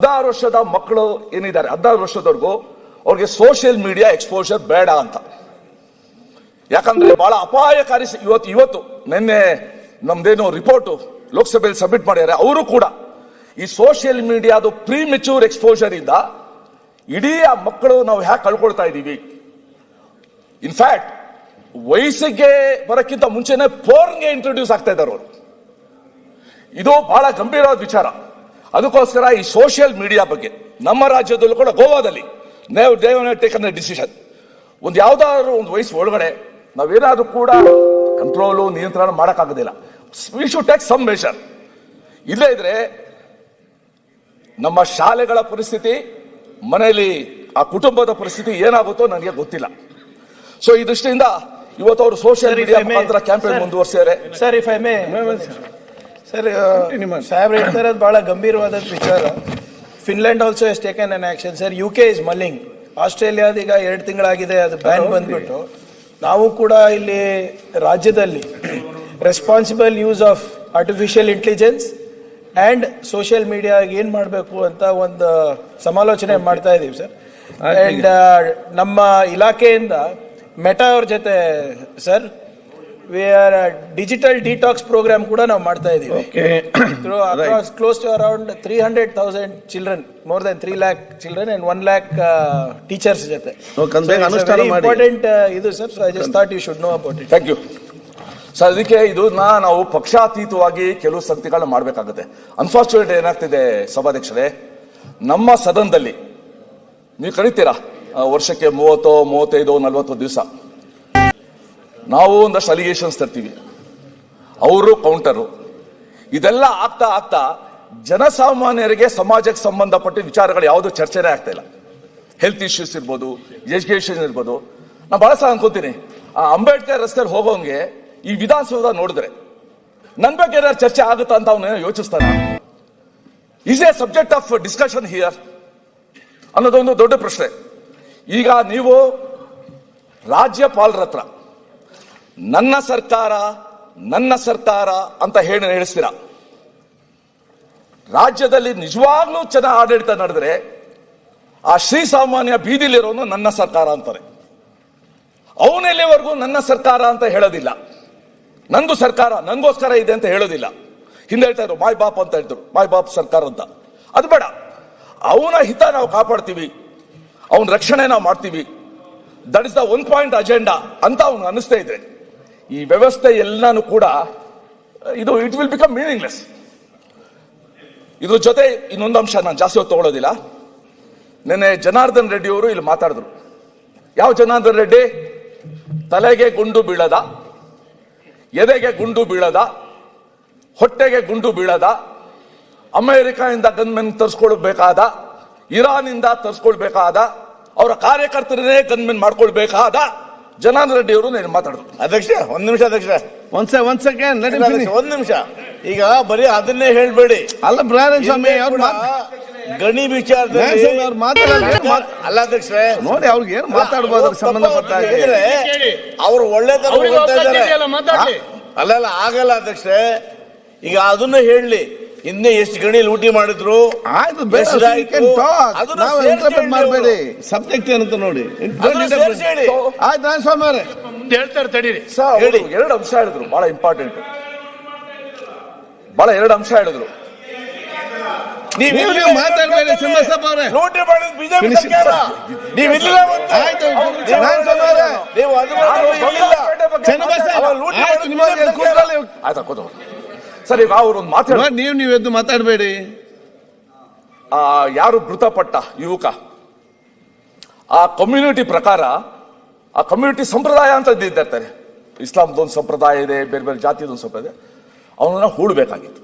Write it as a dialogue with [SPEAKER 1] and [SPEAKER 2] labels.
[SPEAKER 1] ಹದಿನಾರು ವರ್ಷದ ಮಕ್ಕಳು ಏನಿದ್ದಾರೆ? ಹದಿನಾರು ವರ್ಷದವರೆಗೂ ಅವ್ರಿಗೆ ಸೋಷಿಯಲ್ ಮೀಡಿಯಾ ಎಕ್ಸ್ಪೋಜರ್ ಬೇಡ ಅಂತ. ಯಾಕಂದ್ರೆ ಬಹಳ ಅಪಾಯಕಾರಿ ಇವತ್ತು ಇವತ್ತು ನಿನ್ನೆ ನಮ್ದೇನು ರಿಪೋರ್ಟ್ ಲೋಕಸಭೆಯಲ್ಲಿ ಸಬ್ಮಿಟ್ ಮಾಡಿದ್ದಾರೆ. ಅವರು ಕೂಡ ಈ ಸೋಷಿಯಲ್ ಮೀಡಿಯಾದು ಪ್ರೀ ಮೆಚೂರ್ ಎಕ್ಸ್ಪೋಜರ್ ಇಂದ ಇಡೀ ಆ ಮಕ್ಕಳು ನಾವು ಹ್ಯಾಕ್ ಕಳ್ಕೊಳ್ತಾ ಇದ್ದೀವಿ. ಇನ್ಫ್ಯಾಕ್ಟ್ ವಯಸ್ಸಿಗೆ ಬರಕ್ಕಿಂತ ಮುಂಚೆನೆ ಫೋನ್ಗೆ ಇಂಟ್ರೊಡ್ಯೂಸ್ ಆಗ್ತಾ ಇದ್ದಾರೆ ಅವರು. ಇದು ಬಹಳ ಗಂಭೀರವಾದ ವಿಚಾರ. ಅದಕ್ಕೋಸ್ಕರ ಈ ಸೋಷಿಯಲ್ ಮೀಡಿಯಾ ಬಗ್ಗೆ ನಮ್ಮ ರಾಜ್ಯದಲ್ಲೂ ಕೂಡ ಗೋವಾದಲ್ಲಿ ನೇವ್ ದೇವ್ ಟೇಕನ್ ಡಿಸಿಷನ್ ಒಂದು ಯಾವ್ದಾದ್ರು ಒಂದು ವಯಸ್ಸು ಒಳಗಡೆ ನಾವೇನಾದ್ರೂ ಕೂಡ ಕಂಟ್ರೋಲು ನಿಯಂತ್ರಣ ಮಾಡೋಕ್ಕಾಗೋದಿಲ್ಲ. We should take some measure ಇಲ್ಲೇ ಇದ್ರೆ ನಮ್ಮ ಶಾಲೆಗಳ ಪರಿಸ್ಥಿತಿ ಮನೆಯಲ್ಲಿ ಆ ಕುಟುಂಬದ ಪರಿಸ್ಥಿತಿ ಏನಾಗುತ್ತೋ ನನಗೆ ಗೊತ್ತಿಲ್ಲ. ಸೊ ಈ ದೃಷ್ಟಿಯಿಂದ ಇವತ್ತು ಅವರು ಸೋಷಿಯಲ್ ಮೀಡಿಯಾ ಮುಖಾಂತರ ಕ್ಯಾಂಪೇನ್. ಮುಂದುವರಿಸಿದ್ದಾರೆ.
[SPEAKER 2] ಸರ್ ಸಾಹೇಬ್ರು ಹೇಳ್ತಾ ಇರೋದು ಬಹಳ ಗಂಭೀರವಾದ ವಿಚಾರ Finland also has taken an action sir U K is mulling ಆಸ್ಟ್ರೇಲಿಯಾದ ಈಗ ಎರಡು ತಿಂಗಳಾಗಿದೆ ಅದು ಬ್ಯಾನ್ ಬಂದ್ಬಿಟ್ಟು ನಾವು ಕೂಡ ಇಲ್ಲಿ ರಾಜ್ಯದಲ್ಲಿ responsible use of artificial intelligence and social media ಏನು ಮಾಡಬೇಕು ಅಂತ ಒಂದು ಸಮಾಲೋಚನೆ ಮಾಡ್ತಾ ಇದ್ದೀವಿ ಸರ್ ಅಂಡ್ ನಮ್ಮ ಇಲಾಖೆಯಿಂದ ಮೆಟಾ ಅವ್ರ ಜೊತೆ sir we are digital detox program ಕೂಡ ನಾವು ಮಾಡ್ತಾ ಇದೀವಿ close to around three hundred thousand children more than three lakh children and one lakh teachers uh, ಜೊತೆ. ಇಂಪಾರ್ಟೆಂಟ್ ಇದು sir so I just thought you should know about it
[SPEAKER 1] thank you so ಅದಕ್ಕೆ ಇದನ್ನ ನಾವು ಪಕ್ಷಾತೀತವಾಗಿ ಕೆಲವು ಸಂಗತಿಗಳನ್ನ ಮಾಡಬೇಕಾಗುತ್ತೆ. Unfortunate ಏನಾಗ್ತಿದೆ ಸಭಾಧ್ಯಕ್ಷರೇ ನಮ್ಮ ಸದನದಲ್ಲಿ ನೀವು ಕರಿತೀರಾ ವರ್ಷಕ್ಕೆ ಮೂವತ್ತೋ ಮೂವತ್ತೈದೋ ನಲ್ವತ್ತೋ ದಿವಸ? ನಾವು ಒಂದಷ್ಟು ಅಲಿಗೇಷನ್ಸ್ ತರ್ತೀವಿ. ಅವರು, ಕೌಂಟರು. ಇದೆಲ್ಲ ಆಗ್ತಾ ಆಗ್ತಾ ಜನಸಾಮಾನ್ಯರಿಗೆ ಸಮಾಜಕ್ಕೆ ಸಂಬಂಧಪಟ್ಟ ವಿಚಾರಗಳು ಯಾವುದು ಚರ್ಚೆನೇ ಆಗ್ತಾ ಇಲ್ಲ. ಹೆಲ್ತ್ ಇಶ್ಯೂಸ್ ಇರ್ಬೋದು ಎಜುಕೇಷನ್ ಇರ್ಬೋದು. ನಾನು ಬಹಳ ಸಹ ಅನ್ಕೋತೀನಿ. ಆ ಅಂಬೇಡ್ಕರ್ ರಸ್ತೆಯಲ್ಲಿ ಹೋಗೋಂಗೆ ಈ ವಿಧಾನಸೌಧ ನೋಡಿದ್ರೆ ನನ್ನ ಬಗ್ಗೆ ಏನಾದ್ರು ಚರ್ಚೆ ಆಗುತ್ತಾ ಅಂತ ಅವನು ಯೋಚಿಸ್ತಾನ? Is a subject of discussion here ಅನ್ನೋದೊಂದು ದೊಡ್ಡ ಪ್ರಶ್ನೆ. ಈಗ ನೀವು ರಾಜ್ಯಪಾಲರ ಹತ್ರ ನನ್ನ ಸರ್ಕಾರ ನನ್ನ ಸರ್ಕಾರ ಅಂತ ಹೇಳಿ ಹೇಳಿಸ್ತೀರಾ. ರಾಜ್ಯದಲ್ಲಿ ನಿಜವಾಗ್ಲೂ ಚೆನ್ನಾಗಿ ಆಡಳಿತ ನಡೆದ್ರೆ ಆ ಶ್ರೀಸಾಮಾನ್ಯ ಬೀದಿಲಿರೋನು ನನ್ನ ಸರ್ಕಾರ ಅಂತಾರೆ. ಅವನೆಲ್ಲಿವರೆಗೂ ನನ್ನ ಸರ್ಕಾರ ಅಂತ ಹೇಳೋದಿಲ್ಲ. ನಂದು ಸರ್ಕಾರ ನಂಗೋಸ್ಕರ ಇದೆ ಅಂತ ಹೇಳೋದಿಲ್ಲ. ಹಿಂದೆ ಹೇಳ್ತಾ ಇದ್ರು, ಮಾಯ್ ಬಾಪ್ ಅಂತ ಹೇಳ್ತಾರೆ ಮಾಯ್ ಬಾಪ್ ಸರ್ಕಾರ ಅಂತ. ಅದು ಬೇಡ. ಅವನ ಹಿತ ನಾವು ಕಾಪಾಡ್ತೀವಿ. ಅವನ ರಕ್ಷಣೆ ನಾವು ಮಾಡ್ತೀವಿ. That is the one point agenda ಅಂತ ಅವ್ನು ಅನಿಸ್ತಾ ಇದೆ. ಈ ವ್ಯವಸ್ಥೆ ಎಲ್ಲಾನು ಕೂಡ, ಇದು ಇಟ್ ವಿಲ್ ಬಿಕಮ್ ಮೀನಿಂಗ್ಲೆಸ್ ಇದ್ರ ಜೊತೆ ಇನ್ನೊಂದು ಅಂಶ ನಾನು ಜಾಸ್ತಿ ಹೊತ್ತು ತಗೊಳ್ಳೋದಿಲ್ಲ. ನಿನ್ನೆ ಜನಾರ್ದನ್ ರೆಡ್ಡಿ ಅವರು ಇಲ್ಲಿ ಮಾತಾಡಿದ್ರು. ಯಾವ ಜನಾರ್ದನ್ ರೆಡ್ಡಿ? ತಲೆಗೆ ಗುಂಡು ಬೀಳದ, ಎದೆಗೆ ಗುಂಡು ಬೀಳದ, ಹೊಟ್ಟೆಗೆ ಗುಂಡು ಬೀಳದ, ಅಮೆರಿಕಾದಿಂದ ಗನ್ಮೆನ್ ತರಿಸ್ಕೊಳ್ಬೇಕಾದ, ಇರಾನಿಂದ ತರಿಸ್ಕೊಳ್ಬೇಕಾದ, ಅವರ ಕಾರ್ಯಕರ್ತರನ್ನೇ ಗನ್ಮೆನ್ ಮಾಡ್ಕೊಳ್ಬೇಕಾದ ಜನಾರ್ದನ್ ರೆಡ್ಡಿ ಅವರು ನೀನು ಮಾತಾಡಿದ್ರು
[SPEAKER 3] ಅಧ್ಯಕ್ಷ ಒಂದ್ ನಿಮಿಷ ಅಧ್ಯಕ್ಷ.
[SPEAKER 4] ಒಂದ್ ಸೆ ಒಂದ್ ಸೆಕೆಂಡ್
[SPEAKER 3] ಅಧ್ಯಕ್ಷ, ಒಂದ್ ನಿಮಿಷ. ಈಗ ಬರೀ ಅದನ್ನೇ ಹೇಳ್ಬೇಡಿ.
[SPEAKER 4] ಅಲ್ಲ ಬ್ರಾರನ್ ಸ್ವಾಮಿ
[SPEAKER 3] ಹಿಂದೆ
[SPEAKER 4] ಅವ್ರು
[SPEAKER 3] ಕೂಡ
[SPEAKER 4] ಮಾತ್-
[SPEAKER 3] ಗಣಿ ವಿಚಾರದಲ್ಲಿ
[SPEAKER 4] ಬ್ರಾರನ್ ಸ್ವಾಮಿ ಅವ್ರು ಮಾತಾಡೋದು ಮಾತ್-
[SPEAKER 3] ಅಲ್ಲ ಅಧ್ಯಕ್ಷ.
[SPEAKER 4] ನೋಡಿ ಅವ್ರಿಗೆ ಏನು ಮಾತಾಡ್ಬೋದು ಸಂಬಂಧಪಟ್ಟ ಹಾಗೆ.
[SPEAKER 3] ಅವರು ಒಳ್ಳೆತನ
[SPEAKER 5] ಅವ್ರಿಗೆ
[SPEAKER 3] ಹೋಗ್ತಾ
[SPEAKER 5] ಅವಕಾಶ
[SPEAKER 3] ಇದ್ದಾರೆ.
[SPEAKER 5] ಇದೆಯಲ್ಲ, ಮಾತಾಡ್ಲಿ.
[SPEAKER 3] ಅಲ್ಲ ಅಲ್ಲ ಆಗಲ್ಲ ಅಧ್ಯಕ್ಷ. ಈಗ ಅದನ್ನ ಹೇಳಿ. ಇನ್ನೇ ಎಷ್ಟು ಗಣಿ ಊಟಿ ಮಾಡಿದ್ರು?
[SPEAKER 4] ಆಯ್ತು ಮಾಡಬೇಡಿ. ಸಬ್ಜೆಕ್ಟ್ ಏನಂತ ನೋಡಿ. ಆಯ್ತು ಸ್ವಾಮಿ
[SPEAKER 5] ಹೇಳ್ತಾರೆ ತಡೀರಿ.
[SPEAKER 3] ಹೇಳಿ.
[SPEAKER 1] ಎರಡು ಅಂಶ ಹೇಳಿದ್ರು ಬಹಳ ಇಂಪಾರ್ಟೆಂಟ್ ಬಹಳ ಎರಡು ಅಂಶ ಹೇಳಿದ್ರು.
[SPEAKER 3] ನೀವು
[SPEAKER 4] ನೀವು
[SPEAKER 3] ಇಲ್ಲಿ
[SPEAKER 4] ಮಾತಾಡಬೇಡಿ ಚಂದ್ರಸಪ್ಪ ಅವರೇ.
[SPEAKER 3] ಲೂಟಿ ಮಾಡಿದ ಬಿಜೆಪಿ. ಸರ್ಕಾರ. ನೀವು ಮತ್ತೆ.
[SPEAKER 4] ಆಯ್ತು
[SPEAKER 3] ನೀವು ಅದು ಲೂಟಿ
[SPEAKER 4] ಆಯ್ತು ನಿಮಗೆ ಕೂತ್ಕೊಳ್ಳಿ.
[SPEAKER 1] ಸರ್ ಈಗ ಅವ್ರು ಒಂದು ಮಾತಾಡ
[SPEAKER 4] ನೀವು ನೀವು ಎದ್ದು ಮಾತಾಡಬೇಡಿ.
[SPEAKER 1] ಆ ಯಾರು ಮೃತಪಟ್ಟ ಯುವಕ? ಆ ಕಮ್ಯುನಿಟಿ ಪ್ರಕಾರ ಆ ಕಮ್ಯುನಿಟಿ ಸಂಪ್ರದಾಯ ಅಂತ ಇದ್ದಿರ್ತಾರೆ ಇಸ್ಲಾಂದೊಂದು ಸಂಪ್ರದಾಯ ಇದೆ ಬೇರೆ ಬೇರೆ ಜಾತಿದೊಂದು ಸಂಪ್ರದಾಯ ಅವನನ್ನ ಹೂಳ್ಬೇಕಾಗಿತ್ತು.